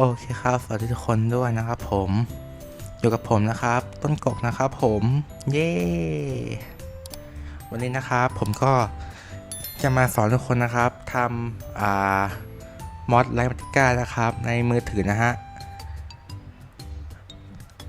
โอเคครับ สวัสดีทุกคนด้วยนะครับผม อยู่กับผมนะครับ ต้นกกนะครับผม เย้ วันนี้นะครับผมก็จะมาสอนทุกคนนะครับทำอ่ามอดไลฟ์มัติก้านะครับ ในมือถือนะฮะ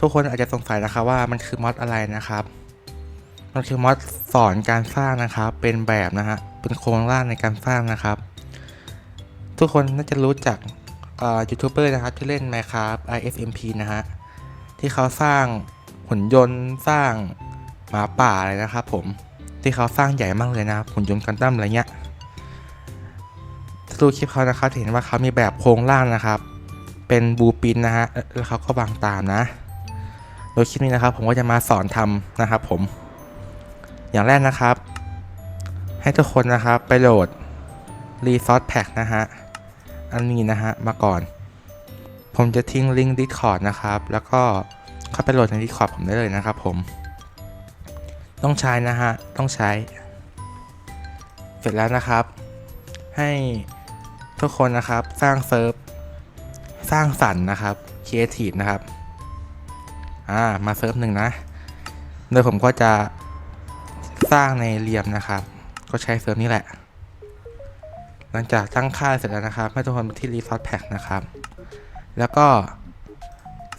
ทุกคนอาจจะสงสัยนะครับว่ามันคือมอดอะไรนะครับ มันคือมอดสอนการสร้างนะครับ เป็นแบบนะฮะ เป็นโครงร่างในการสร้างนะครับ ทุกคนน่าจะรู้จัก ยูทูบเบอร์นะครับที่เล่น Minecraft ISMP นะฮะที่เขาสร้างหุ่นยนต์สร้างหมาป่าอะไรนะครับผมที่เขาสร้างใหญ่มากเลยนะครับหุ่นยนต์กันดั้มอะไรเงี้ยถ้าดูคลิปเขานะครับเห็นว่าเขามีแบบโครงร่างนะครับ เป็นบูปินนะฮะแล้วเขาก็วางตามนะ โดยคลิปนี้นะครับ ผมก็จะมาสอนทำนะครับผม อย่างแรกนะครับ ให้ทุกคนนะครับไปโหลด Resource Pack นะฮะ อันนี้นะฮะมาก่อน ผมจะทิ้งลิงก์ Discord นะครับ แล้วก็เข้าไปโหลดใน Discord ผมได้เลยนะครับผม ต้องใช้นะฮะ ต้องใช้ เสร็จแล้วนะครับ ให้ทุกคนนะครับสร้างเซิร์ฟ สร้างสรรค์นะครับ Creative นะครับ อ่า มาเซิร์ฟหนึ่งนะ โดยผมก็จะสร้างในเรียมนะครับ ก็ใช้เซิร์ฟนี้แหละ หลังจากตั้งค่าเสร็จแล้วนะครับให้ทุกคนไปที่ Resource Pack นะครับ แล้วก็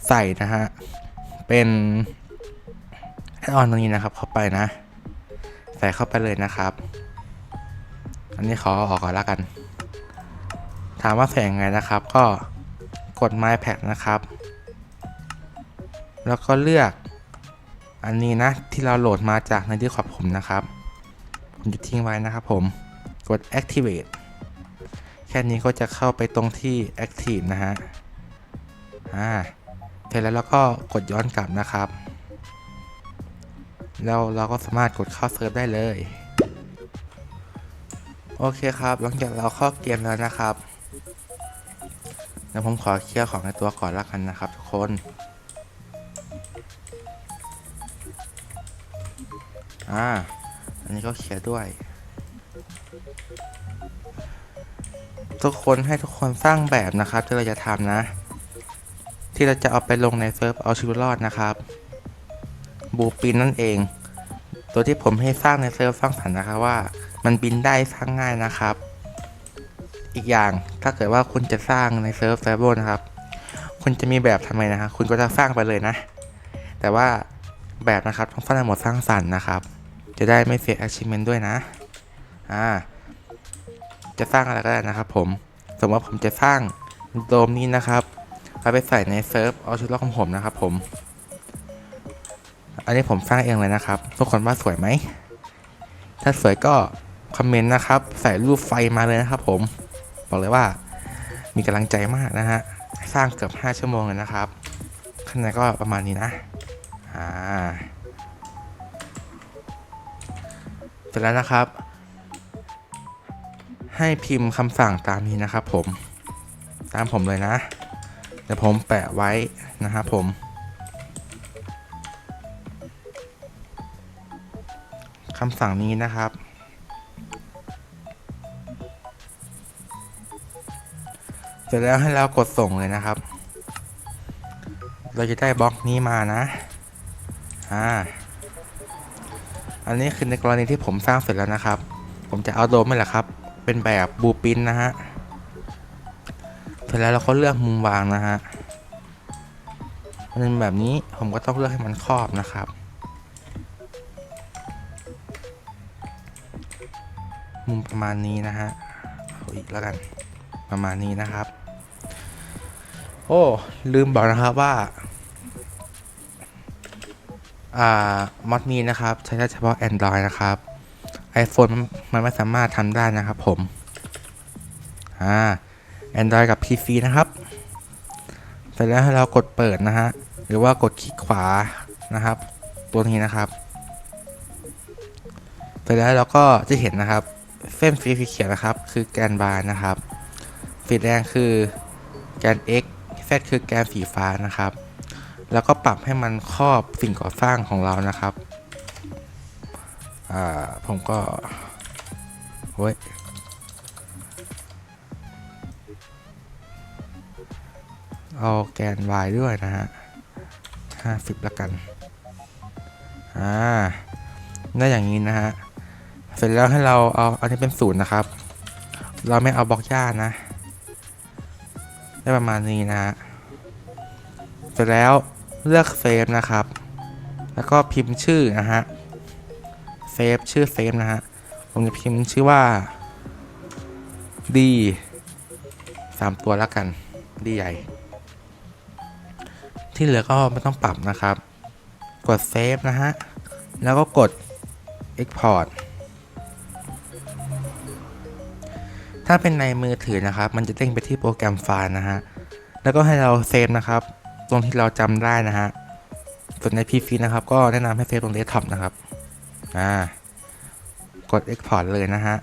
ใส่นะฮะ เป็นแอดออนตรงนี้นะครับ เข้าไปนะ ใส่เข้าไปเลยนะครับ อันนี้ขอออกก่อนล้วกัน ถามว่าใส่ยังไงนะครับ ก็กด My Pack นะครับ แล้วก็เลือกอันนี้นะ ที่เราโหลดมาจากในที่ขอบผมนะครับ ผมจะทิ้งไว้นะครับผม กด activate แค่นี้ก็จะเข้าไปตรงที่ active นะฮะ อ่า เสร็จแล้วเราก็กดย้อนกลับนะครับ แล้วเราก็สามารถกดเข้าเซิร์ฟได้เลย โอเคครับ หลังจากเราเข้าเกมแล้วนะครับเดี๋ยวผมขอเคลียร์ของในตัวก่อนละกันนะครับทุกคนอ่า อันนี้ก็เคลียร์ด้วย ทุกคนให้ทุกคนสร้างแบบนะครับที่เราจะทำนะ ที่เราจะเอาไปลงในเซิร์ฟเอาชีวิตรอดนะครับบูปินนั่นเอง ตัวที่ผมให้สร้างในเซิร์ฟสร้างสรรค์นะครับว่า มันบินได้สร้างง่ายนะครับ อีกอย่างถ้าเกิดว่าคุณจะสร้างในเซิร์ฟเซิร์ฟโบนะครับ คุณจะมีแบบทำไมนะครับคุณก็จะสร้างไปเลยนะ แต่ว่าแบบนะครับต้องสร้างหมดสร้างสรรค์นะครับ จะได้ไม่เสีย achievement ด้วยนะ อ่า จะสร้างอะไรก็ได้นะครับผม สมมติว่าผมจะสร้างโดมนี้นะครับเอาไปใส่ในเซิร์ฟเอาชุดล็อกของผมนะครับผม อันนี้ผมสร้างเองเลยนะครับ ทุกคนว่าสวยไหม ถ้าสวยก็คอมเมนต์นะครับ ใส่รูปไฟมาเลยนะครับผม บอกเลยว่ามีกำลังใจมากนะฮะ สร้างเกือบ 5 ชั่วโมงเลยนะครับ ข้างในก็ประมาณนี้นะ อ่า เสร็จแล้วนะครับ ให้พิมพ์คำสั่งตามนี้นะครับผมตามผมเลยนะเดี๋ยวผมแปะไว้นะครับผม คำสั่งนี้นะครับ เสร็จแล้วให้เรากดส่งเลยนะครับ เราจะได้บล็อกนี้มานะอ่าอันนี้คือในกรณีที่ผมสร้างเสร็จแล้วนะครับ ผมจะเอาโดมนี่แหละครับ เป็นแบบบูปินนะฮะเสร็จแล้วเราก็เลือกมุมวางนะฮะมันเป็นแบบนี้ผมก็ต้องเลือกให้มันครอบนะครับ มุมประมาณนี้นะฮะเอาอีกแล้วกันประมาณนี้นะครับ โอ้ลืมบอกนะครับว่าอ่ามอดนี้นะครับ ใช้ได้เฉพาะ Android นะครับ iPhone มันมันไม่สามารถทำได้นะครับผมอ่า Android กับ PC นะครับ เสร็จแล้วให้เรากดเปิดนะฮะ หรือว่ากดคลิกขวานะครับ ตัวนี้นะครับเสร็จแล้วเราก็จะเห็นนะครับ เส้นสีเขียวนะครับ คือแกนบาร์นะครับ สีแดงคือแกน x z คือแกนสีฟ้านะครับ แล้วก็ปรับให้มันครอบสิ่งก่อสร้างของเรานะครับ อ่าผมก็เว้ยเอาแกน y ด้วยนะฮะห้าสิบละกัน อ่า ได้อย่างนี้นะฮะ เสร็จแล้วให้เราเอาอันนี้เป็นศูนย์นะครับ เราไม่เอาบล็อกย่านะ ได้ประมาณนี้นะฮะ เสร็จแล้วเลือกเซฟนะครับ แล้วก็พิมพ์ชื่อนะฮะ ซฟชื่อเซฟนะฮะ ผมจะพิมพ์ชื่อว่า D สามตัวแล้วกัน D ใหญ่ ที่เหลือก็ไม่ต้องปรับนะครับ กดเซฟนะฮะ แล้วก็กด Export ถ้าเป็นในมือถือนะครับ มันจะเด้งไปที่โปรแกรมไฟล์นะฮะ แล้วก็ให้เราเซฟนะครับ ตรงที่เราจำได้นะฮะ ส่วนใน PC นะครับ ก็แนะนำให้เซฟตรงเดสก์ท็อปนะครับ อ่ากด Export เลยนะฮะ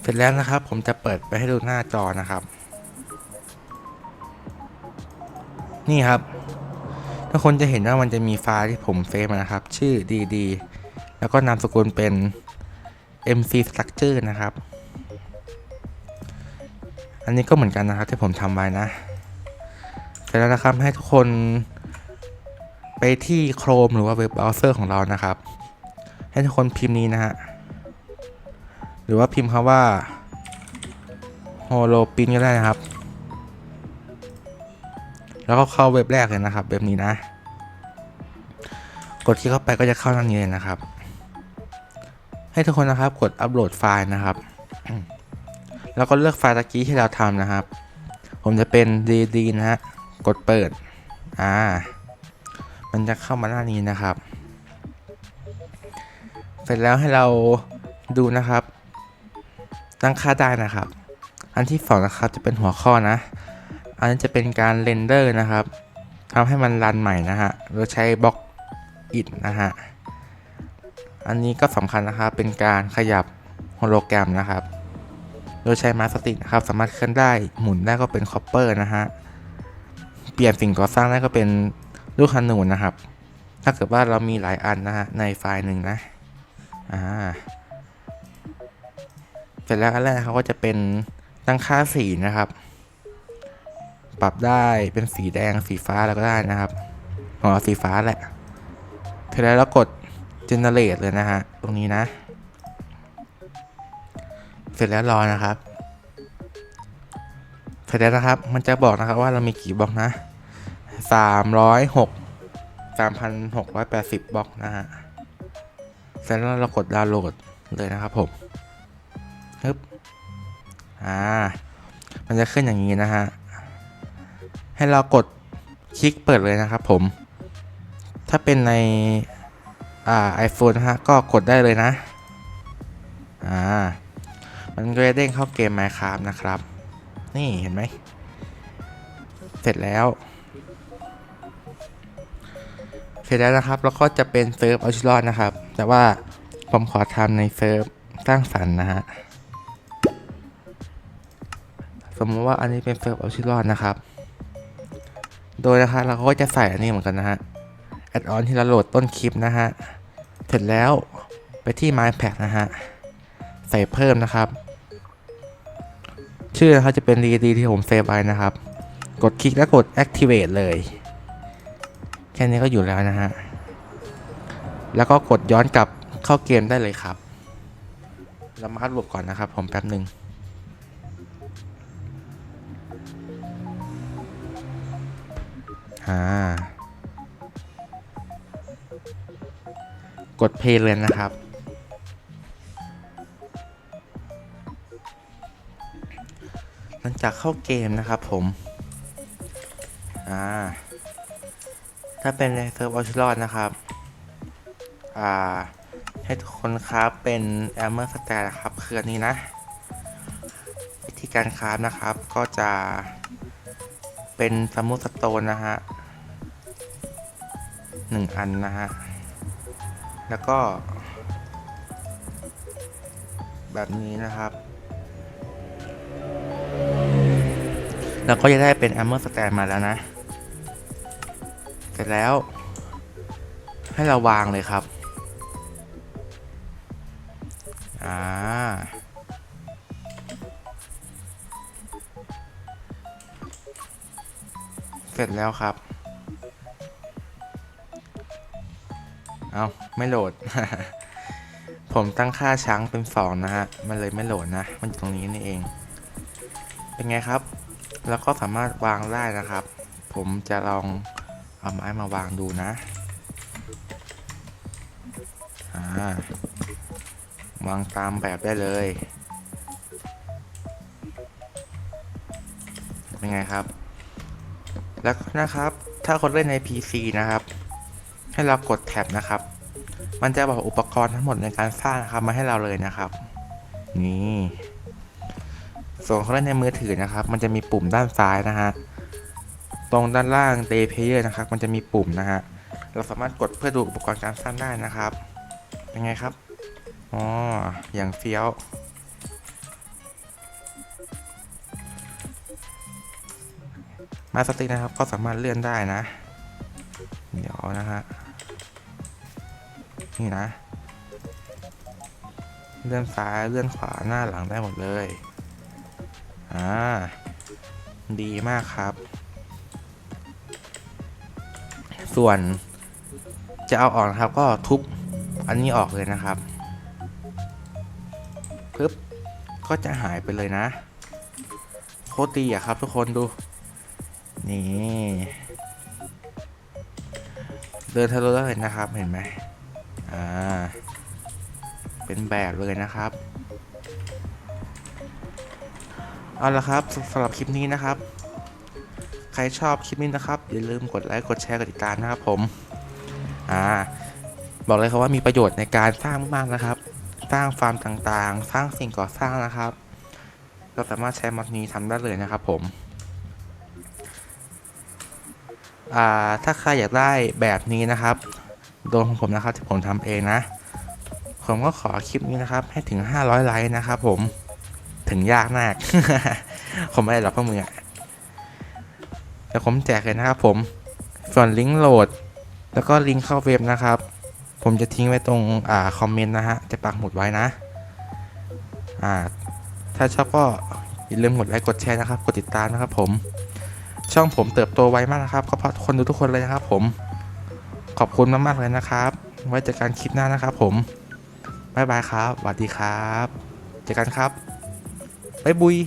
เสร็จแล้วนะครับ ผมจะเปิดไปให้ดูหน้าจอนะครับ นี่ครับ ทุกคนจะเห็นว่ามันจะมีไฟล์ที่ผมเซฟมานะครับ ชื่อ dd แล้วก็นามสกุลเป็น mc structure นะครับ อันนี้ก็เหมือนกันนะครับที่ผมทำไว้นะ เสร็จแล้วนะครับให้ทุกคน ไปที่ Chrome หรือว่าเว็บเบราว์เซอร์ของเรานะครับ ให้ทุกคนพิมพ์นี้นะฮะ หรือว่าพิมพ์คำว่า holopin ก็ได้นะครับ แล้วก็เข้าเว็บแรกเลยนะครับแบบนี้นะ กดคลิกเข้าไปก็จะเข้าหน้านี้เลยนะครับ ให้ทุกคนนะครับกดอัปโหลดไฟล์นะครับ แล้วก็เลือกไฟล์ตะกี้ที่เราทำนะครับ ผมจะเป็น dd นะฮะ กดเปิด อ่า มันจะเข้ามาหน้านี้นะครับ เสร็จแล้วให้เราดูนะครับ ตั้งค่าได้นะครับ อันที่สองนะครับจะเป็นหัวข้อนะ อันนี้จะเป็นการเรนเดอร์นะครับทำให้มันรันใหม่นะฮะโดยใช้บล็อกอิดนะฮะ อันนี้ก็สำคัญนะครับ เป็นการขยับโฮโลแกรมนะครับ โดยใช้มาสติกนะครับ สามารถเคลื่อนได้ หมุนได้ก็เป็นคอปเปอร์นะฮะ เปลี่ยนสิ่งก่อสร้างได้ก็เป็น ลูกขนูนนะครับ ถ้าเกิดว่าเรามีหลายอันนะฮะในไฟล์หนึ่งนะอ่าเสร็จแล้วอันแรกเขาก็จะเป็นตั้งค่าสีนะครับ ปรับได้เป็นสีแดงสีฟ้าแล้วก็ได้นะครับอ๋อสีฟ้าแหละเสร็จแล้วเรากด generate เลยนะฮะตรงนี้นะ เสร็จแล้วรอนะครับ เสร็จแล้วนะครับ มันจะบอกนะครับว่าเรามีกี่บล็อกนะ สามร้อยหกสามพันหกร้อยแปดสิบบล็อกนะฮะเสร็จแล้วเรากดดาวน์โหลดเลยนะครับผมฮึบอ่า มันจะขึ้นอย่างนี้นะฮะ ให้เรากดคลิกเปิดเลยนะครับผม ถ้าเป็นใน อ่า iPhone นะฮะ ก็กดได้เลยนะ อ่า มันก็จะเด้งเข้าเกม Minecraft นะครับ นี่เห็นไหม เสร็จแล้ว เสร็จแล้วนะครับ แล้วก็จะเป็นเซิร์ฟเอาชิลอดนะครับ แต่ว่าผมขอทำในเซิร์ฟสร้างสรรค์นะฮะ สมมติว่าอันนี้เป็นเซิร์ฟเอาชิลอดนะครับ โดยนะคะเราก็จะใส่อันนี้เหมือนกันนะฮะ แอดออนที่เราโหลดต้นคลิปนะฮะ เสร็จแล้วไปที่ My Pack นะฮะ ใส่เพิ่มนะครับ ชื่อนะครับจะเป็น DD ที่ผมเซฟไว้นะครับ กดคลิกแล้วกด Activate เลย แค่นี้ก็อยู่แล้วนะฮะ แล้วก็กดย้อนกลับเข้าเกมได้เลยครับเรามาคัดระบบก่อนนะครับ ผมแป๊บหนึ่งอ่ากดเพย์เลยนะครับ หลังจากเข้าเกมนะครับผม อ่า ถ้าเป็นในเซิร์ฟออชิลอดนะครับ อ่า ให้ทุกคนครับเป็นแอมเมอร์สแตนนะครับคืออันนี้นะ วิธีการคราฟนะครับก็จะเป็นสมุดสโตนนะฮะหนึ่งอันนะฮะ แล้วก็ แบบนี้นะครับ แล้วก็จะได้เป็น Armor Stand มาแล้วนะ เสร็จแล้ว ให้เราวางเลยครับ อ่า เสร็จแล้วครับ เอาไม่โหลด ผมตั้งค่าช้างเป็นสองนะฮะ มันเลยไม่โหลดนะ มันอยู่ตรงนี้นี่เอง เป็นไงครับ แล้วก็สามารถวางได้นะครับ ผมจะลอง เอาไม้มาวางดูนะ อ่าวางตามแบบได้เลย เป็นไงครับ แล้วนะครับ ถ้าคนเล่นใน PC นะครับ ให้เรากดแท็บนะครับ มันจะบอกอุปกรณ์ทั้งหมดในการสร้างนะครับมาให้เราเลยนะครับ นี่ส่วนคนเล่นในมือถือนะครับ มันจะมีปุ่มด้านซ้ายนะฮะ ตรงด้านล่าง Day Player นะครับ มันจะมีปุ่มนะฮะ เราสามารถกดเพื่อดูอุปกรณ์การสร้างได้นะครับ เป็นไงครับ อ๋อ อย่างเฟี้ยว มาสติกนะครับ ก็สามารถเลื่อนได้นะ เดี๋ยวนะฮะ นี่นะ เลื่อนซ้ายเลื่อนขวาหน้าหลังได้หมดเลย อ่า ดีมากครับ ส่วนจะเอาออกนะครับก็ทุบอันนี้ออกเลยนะครับปึ๊บก็จะหายไปเลยนะโคตรดีอะครับทุกคนดู นี่ เดินทะลุได้เลยนะครับเห็นไหมอ่า เป็นแบบเลยนะครับเอาละครับสำหรับคลิปนี้นะครับ ใครชอบคลิปนี้นะครับ อย่าลืมกดไลค์กดแชร์กดติดตามนะครับผม อ่า บอกเลยครับว่ามีประโยชน์ในการสร้างมากๆนะครับ สร้างฟาร์มต่างๆ สร้างสิ่งก่อสร้างนะครับเราสามารถใช้มอดนี้ทำได้เลยนะครับผม อ่า ถ้าใครอยากได้แบบนี้นะครับโดนของผมนะครับที่ผมทำเองนะ ผมก็ขอคลิปนี้นะครับ ให้ถึง 500 ไลค์นะครับผม ถึงยากมาก ผมไม่ได้หรอกพวกมึงอะ แต่ผมแจกเลยนะครับผมส่วนลิงก์โหลด แล้วก็ลิงก์เข้าเว็บนะครับ ผมจะทิ้งไว้ตรงอ่าคอมเมนต์นะฮะจะปักหมุดไว้นะอ่าถ้าชอบก็อย่าลืมกดไลค์กดแชร์นะครับ กดติดตามนะครับ ผม ช่องผมเติบโตไวมากนะครับก็เพราะคนดูทุกคนเลยนะครับ ผมขอบคุณมากๆเลยนะครับ ไว้เจอกันคลิปหน้านะครับผมบ๊ายบายครับสวัสดีครับ เจอกันครับบ๊ายบุย